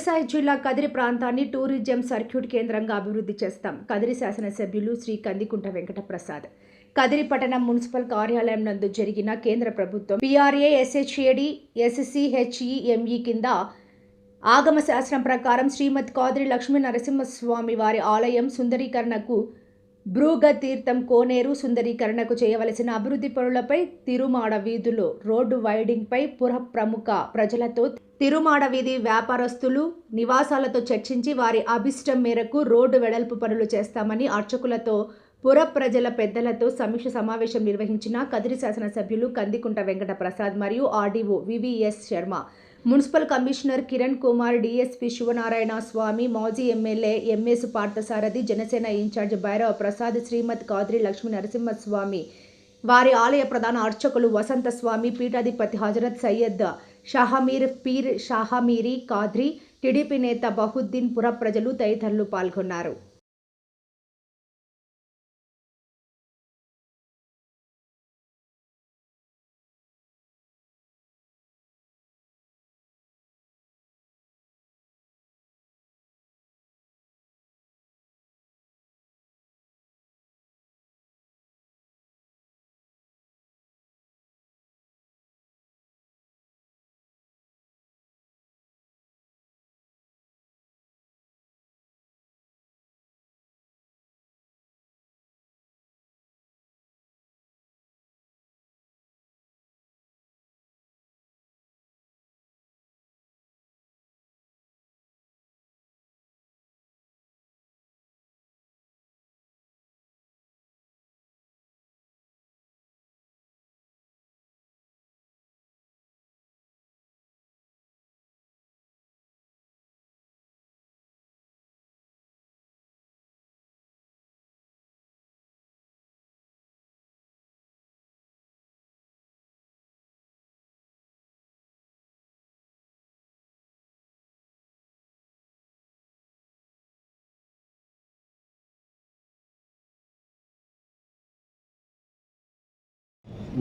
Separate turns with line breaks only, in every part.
సత్యసాయి జిల్లా కదిరి ప్రాంతాన్ని tourism circuit కేంద్రంగా అభివృద్ధి చేస్తాం. కదిరి శాసనసభ్యులు శ్రీ కందికుంట వెంకటప్రసాద్. కదిరి పట్టణం మున్సిపల్ కార్యాలయం నందు జరిగిన కేంద్ర ప్రభుత్వం పిఆర్ఏ ఎస్హెచ్ఏడి ఎస్సిహెచ్ఈఎంఈ కింద ఆగమ శాస్త్రం ప్రకారం శ్రీమద్ కాదిరి లక్ష్మీ నరసింహస్వామి వారి ఆలయం సుందరీకరణకు భృగతీర్థం కోనేరు సుందరీకరణకు చేయవలసిన అభివృద్ధి పనులపై తిరుమాడ వీధులు రోడ్డు వైడింగ్పై పుర ప్రముఖ ప్రజలతో తిరుమాడ వీధి వ్యాపారస్తులు నివాసాలతో చర్చించి వారి అభిష్టం మేరకు రోడ్డు వెడల్పు పనులు చేస్తామని అర్చకులతో పుర ప్రజల పెద్దలతో సమీక్ష సమావేశం నిర్వహించిన కదిరి శాసనసభ్యులు కందికుంట వెంకట ప్రసాద్ మరియు RDO VVS Sharma. Municipal commissioner Kiran Kumar DSP Sivanarayana Swamy మాజీ MLA MS Parthasarathi Janasena incharge Bhairava Prasad Srimad Kadri Lakshmi Narasimhaswamy వారి ఆలయ ప్రధాన అర్చకులు వసంత స్వామి పీఠాధిపతి హజరత్ సయ్యద్ షాహమీర్ పీర్ షాహమీరి కాద్రి టీడీపీ నేత బహుద్దీన్ పుర ప్రజలు తదితరులు పాల్గొన్నారు.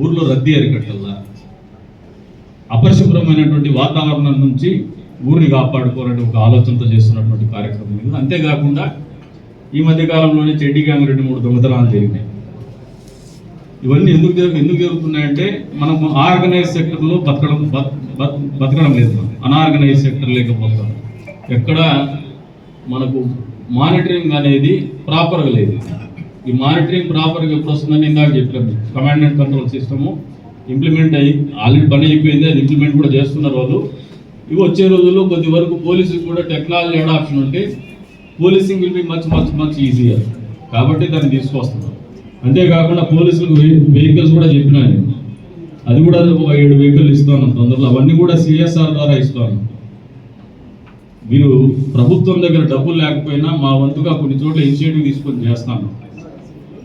ఊర్లో రద్దీ అరికట్టల్లా అపరిశుభ్రమైనటువంటి వాతావరణం నుంచి ఊరిని కాపాడుకోవాలని ఒక ఆలోచనతో చేస్తున్నటువంటి కార్యక్రమం ఇది. అంతేకాకుండా ఈ మధ్య కాలంలోనే చెడ్డి గ్యాంగ్ రెండు మూడు దొంగతనాలు జరిగినాయి. ఇవన్నీ ఎందుకు జరుగు ఎందుకు జరుగుతున్నాయంటే మనం ఆర్గనైజ్ సెక్టర్లో బతకడం బతకడం లేదు మనం అనార్గనైజ్ సెక్టర్ లేకపోతాం ఎక్కడ మనకు మానిటరింగ్ అనేది ప్రాపర్గా లేదు. ఈ మానిటరింగ్ ప్రాపర్గా ఎప్పుడు వస్తుందని ఇందాక చెప్పాము command and control system implement అయ్యి ఆల్రెడీ పని అయిపోయింది. అది ఇంప్లిమెంట్ కూడా చేస్తున్నారు వాళ్ళు. ఇవి వచ్చే రోజుల్లో కొద్ది వరకు పోలీసుకి కూడా టెక్నాలజీ అడాప్షన్ ఉంటే policing will be much much much easier కాబట్టి దాన్ని తీసుకొస్తున్నారు. అంతేకాకుండా పోలీసులకు వెహికల్స్ కూడా చెప్పినా అది కూడా ఒక ఏడు వెహికల్ ఇస్తాను తొందరలో అవన్నీ కూడా సిఎస్ఆర్ ద్వారా ఇస్తాను మీరు ప్రభుత్వం దగ్గర డబ్బులు లేకపోయినా మా వంతుగా కొన్ని చోట్ల ఇనిషియేటివ్ తీసుకొని చేస్తాను.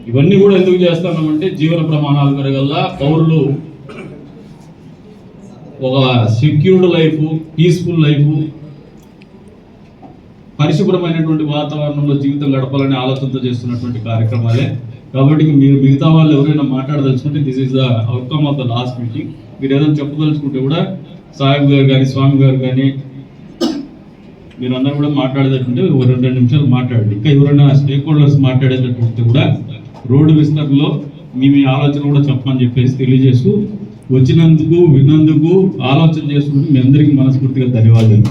ఇవన్నీ కూడా ఎందుకు చేస్తున్నామంటే జీవన ప్రమాణాలు పెరగల్లా పౌరులు ఒక సెక్యూర్డ్ లైఫ్ పీస్ఫుల్ లైఫ్ పరిశుభ్రమైనటువంటి వాతావరణంలో జీవితం గడపాలనే ఆలోచనతో చేస్తున్నటువంటి కార్యక్రమాలే. కాబట్టి మీరు మిగతా వాళ్ళు ఎవరైనా మాట్లాడదలుచుకుంటే this is the outcome of the last meeting మీరు ఏదైనా చెప్పదలుచుకుంటే కూడా సాహెబ్ గారు కానీ స్వామి గారు కానీ మీరందరూ కూడా మాట్లాడేటట్టుంటే రెండు రెండు నిమిషాలు మాట్లాడండి. ఇంకా ఎవరైనా స్టేక్ హోల్డర్స్ మాట్లాడేటట్టుంటే కూడా రోడ్డు విస్తరణలో మీ మీ ఆలోచన కూడా చెప్పమని చెప్పేసి తెలియజేస్తూ వచ్చినందుకు విన్నందుకు ఆలోచన చేసుకుంటూ మీ అందరికీ మనస్ఫూర్తిగా ధన్యవాదాలు.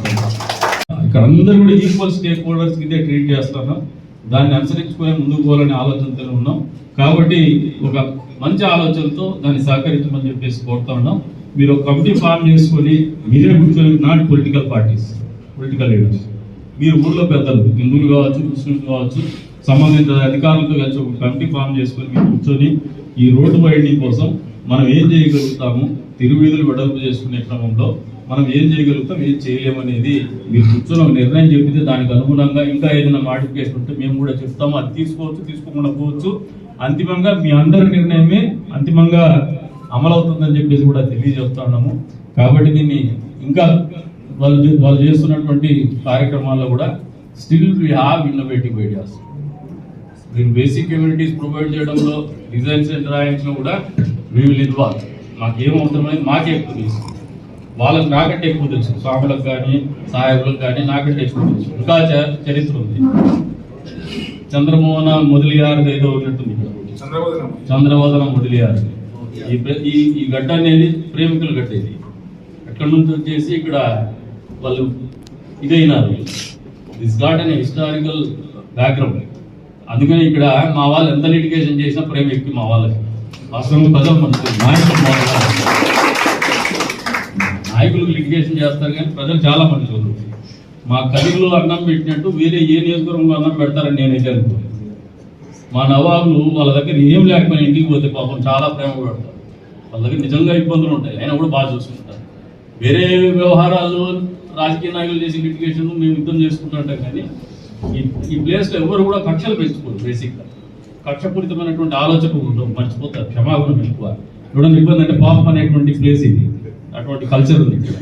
ఇక్కడ అందరూ కూడా ఈక్వల్ స్టేక్ హోల్డర్స్ కిందే ట్రీట్ చేస్తున్నాం దాన్ని అనుసరించుకునే ముందుకు పోవాలనే ఆలోచనతో ఉన్నాం. కాబట్టి ఒక మంచి ఆలోచనతో దాన్ని సహకరించమని చెప్పేసి కోరుతా ఉన్నాం. మీరు ఒక కమిటీ ఫామ్ చేసుకొని మీరే కూర్చొని not political parties political leaders మీరు ఊర్లో పెద్దలు హిందువులు కావచ్చు ముస్లింలు కావచ్చు సంబంధిత అధికారులతో కలిసి ఒక కమిటీ ఫామ్ చేసుకొని మీరు కూర్చొని ఈ రోడ్డు వైడింగ్ కోసం మనం ఏం చేయగలుగుతాము? తిరువీధులు వెడల్పు చేసుకునే క్రమంలో మనం ఏం చేయగలుగుతాం? ఏం చేయలేమనేది మీరు కూర్చొని ఒక నిర్ణయం చెప్పితే దానికి అనుగుణంగా ఇంకా ఏదైనా మాడిఫికేషన్ ఉంటే మేము కూడా చెప్తాము. అది తీసుకోవచ్చు తీసుకోకుండా పోవచ్చు. అంతిమంగా మీ అందరి నిర్ణయమే అంతిమంగా అమలవుతుందని చెప్పేసి కూడా తెలియజేస్తా ఉన్నాము. కాబట్టి దీన్ని ఇంకా వాళ్ళు వాళ్ళు చేస్తున్నటువంటి కార్యక్రమాల్లో కూడా still we have innovative ideas. దీని బేసిక్ కమ్యూనిటీస్ ప్రొవైడ్ చేయడంలో డిజైన్స్ అండ్ డ్రాయింగ్స్లో కూడా వీ విల్ ఇన్వాల్వ్ మాకు ఏం అవసరమైంది మాకే ఎక్కువ తెలుసు. వాళ్ళకి నాకంటే ఎక్కువ తెలుసు. స్వాములకు కానీ సాహెబులకు కానీ నాకంటే ఎక్కువ తెలుసు. ఇంకా చరిత్ర ఉంది. చంద్రమోహన మొదలియారు ఏదో ఉన్నట్టుంది చంద్రవదనం మొదలియారు ఈ ఈ ఈ గడ్డ అనేది ప్రేమికుల గడ్డ ఇది. అక్కడ నుంచి వచ్చేసి ఇక్కడ వాళ్ళు ఇదైనారు. దిస్ గాట్ అనే హిస్టారికల్ బ్యాక్గ్రౌండ్ అందుకని ఇక్కడ మా వాళ్ళు ఎంత లిటిగేషన్ చేసినా ప్రేమ ఎక్కువ మా వాళ్ళకి. వాస్తవం ప్రజలు నాయకులు మా నాయకులకు లిటిగేషన్ చేస్తారు కానీ ప్రజలు చాలా మనుషులు మా కదిలో అన్నం పెట్టినట్టు వేరే ఏ నియోజకవర్గంలో అన్నం పెడతారని నేనైతే అనుకోలేదు. మా నవాబులు వాళ్ళ దగ్గర ఏం లేకపోయినా ఇంటికి పోతే పాపం చాలా ప్రేమ పెడతారు. వాళ్ళ దగ్గర నిజంగా ఇబ్బందులు ఉంటాయి. అయినా కూడా బాగా చూసుకుంటారు. వేరే వ్యవహారాలు రాజకీయ నాయకులు చేసే లిటిగేషన్ మేము యుద్ధం చేసుకుంటుంటాం కానీ ఈ ఈ ప్లేస్లో ఎవరు కూడా కక్షలు పెంచుకోరు బేసిక్గా కక్షపూరితమైనటువంటి ఆలోచన ఉండవు మర్చిపోతారు క్షమాగుణం ఎక్కువ. చూడండి ఇబ్బంది అంటే పాపం అనేటువంటి ప్లేస్ ఇది. అటువంటి కల్చర్ ఉంది ఇక్కడ.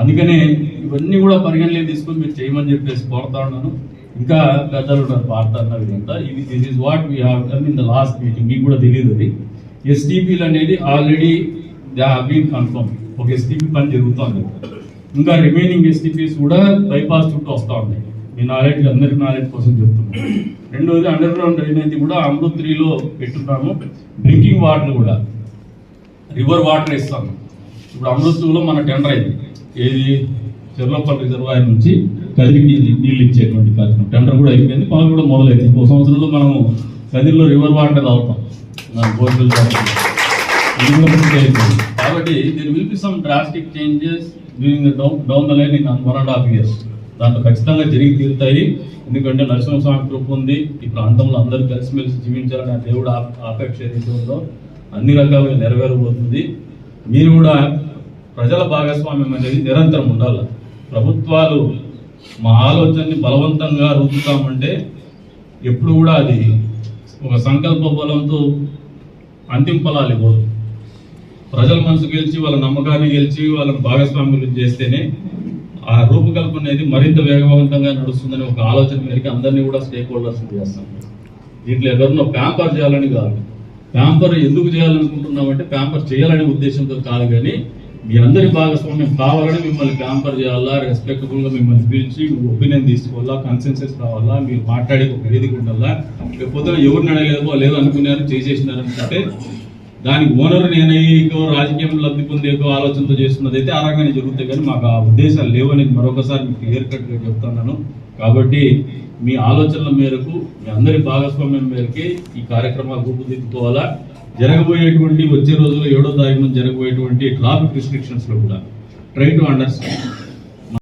అందుకనే ఇవన్నీ కూడా పరిగణలో తీసుకొని మీరు చేయమని చెప్పేసి కోరుతా ఉన్నాను. ఇంకా పెద్దలు ఉన్నారు వార్త అన్నది ఇదంతా ఇది this is what we have in the last meeting మీకు కూడా తెలియదు అది. ఎస్టీపీలు అనేది already they have been confirm ఒక ఎస్టీపీ పని జరుగుతోంది. ఇంకా రిమైనింగ్ ఎస్టీపీస్ కూడా బైపాస్ చుట్టూ వస్తూ ఉన్నాయి. మీ నాలెడ్జ్ అందరి నాలెడ్జ్ కోసం చెప్తున్నాం రెండోది అండర్ గ్రౌండ్ డ్రైనేజ్ కూడా అమృత్ త్రీలో పెట్టున్నాము డ్రింకింగ్ వాటర్ కూడా. రివర్ వాటర్ ఇస్తాము. ఇప్పుడు అమృత్లో మన టెండర్ అయింది. ఏది? చెర్లోపల్లి రిజర్వాయర్ నుంచి కదిరికి నీళ్ళు ఇచ్చేటువంటి కార్యక్రమం. టెండర్ కూడా అయిపోయింది. పనులు కూడా మొదలైంది. ఇంకో సంవత్సరంలో మనము కదిరిలో రివర్ వాటర్ తాగుతాం. మన కాబట్టి దీని will be some drastic changes during down down the line in one and half years దాంట్లో ఖచ్చితంగా జరిగి తీరుతాయి. ఎందుకంటే నరసింహస్వామి కృప ఉంది. ఈ ప్రాంతంలో అందరూ కలిసిమెలిసి జీవించాలని ఆ దేవుడు ఆపేక్ష ఏదైతే ఉందో అన్ని రకాలుగా నెరవేరబోతుంది. మీరు కూడా ప్రజల భాగస్వామ్యం అనేది నిరంతరం ఉండాలి. ప్రభుత్వాలు మా ఆలోచనని బలవంతంగా రుద్దుతామంటే ఎప్పుడు కూడా అది ఒక సంకల్ప బలంతో అంతిమ ఫలాలు ఇవ్వదు. ప్రజల మనసు గెలిచి వాళ్ళ నమ్మకాన్ని గెలిచి వాళ్ళని భాగస్వామ్యులు చేస్తేనే ఆ రూపకల్పన అనేది మరింత వేగవంతంగా నడుస్తుందని ఒక ఆలోచన మేరకు అందరినీ కూడా స్టేక్ హోల్డర్స్ చేస్తాం. దీంట్లో ఎవరినో ప్యాంపర్ చేయాలని కాదు. ప్యాంపర్ ఎందుకు చేయాలనుకుంటున్నామంటే ప్యాంపర్ చేయాలనే ఉద్దేశంతో కాదు కానీ మీ అందరి భాగస్వామ్యం కావాలని మిమ్మల్ని ప్యాంపర్ చేయాలా రెస్పెక్టబుల్గా మిమ్మల్ని పిలిచి ఒపీనియన్ తీసుకోవాలా కన్సెన్సెస్ రావాలా మీరు మాట్లాడే ఒక వేదిక ఉండాలా లేకపోతే ఎవరిని అడగలేదో లేదు అనుకున్నారు చేసేసినారు అనుకుంటే దానికి ఓనర్ నేనయ్యేకో రాజకీయం లబ్ధి పొందేకో ఆలోచనతో చేస్తున్నది అయితే ఆ రకంగానే జరుగుతాయి. కానీ మాకు ఆ ఉద్దేశాలు లేవని మరొకసారి మీకు క్లియర్ కట్గా చెప్తున్నాను. కాబట్టి మీ ఆలోచనల మేరకు మీ అందరి భాగస్వామ్యం మేరకే ఈ కార్యక్రమాలు రూపుదిద్దుకోవాలా? జరగబోయేటువంటి వచ్చే రోజుల్లో ఏడో తారీఖున జరగబోయేటువంటి ట్రాఫిక్ రిస్ట్రిక్షన్స్లో కూడా. Try to understand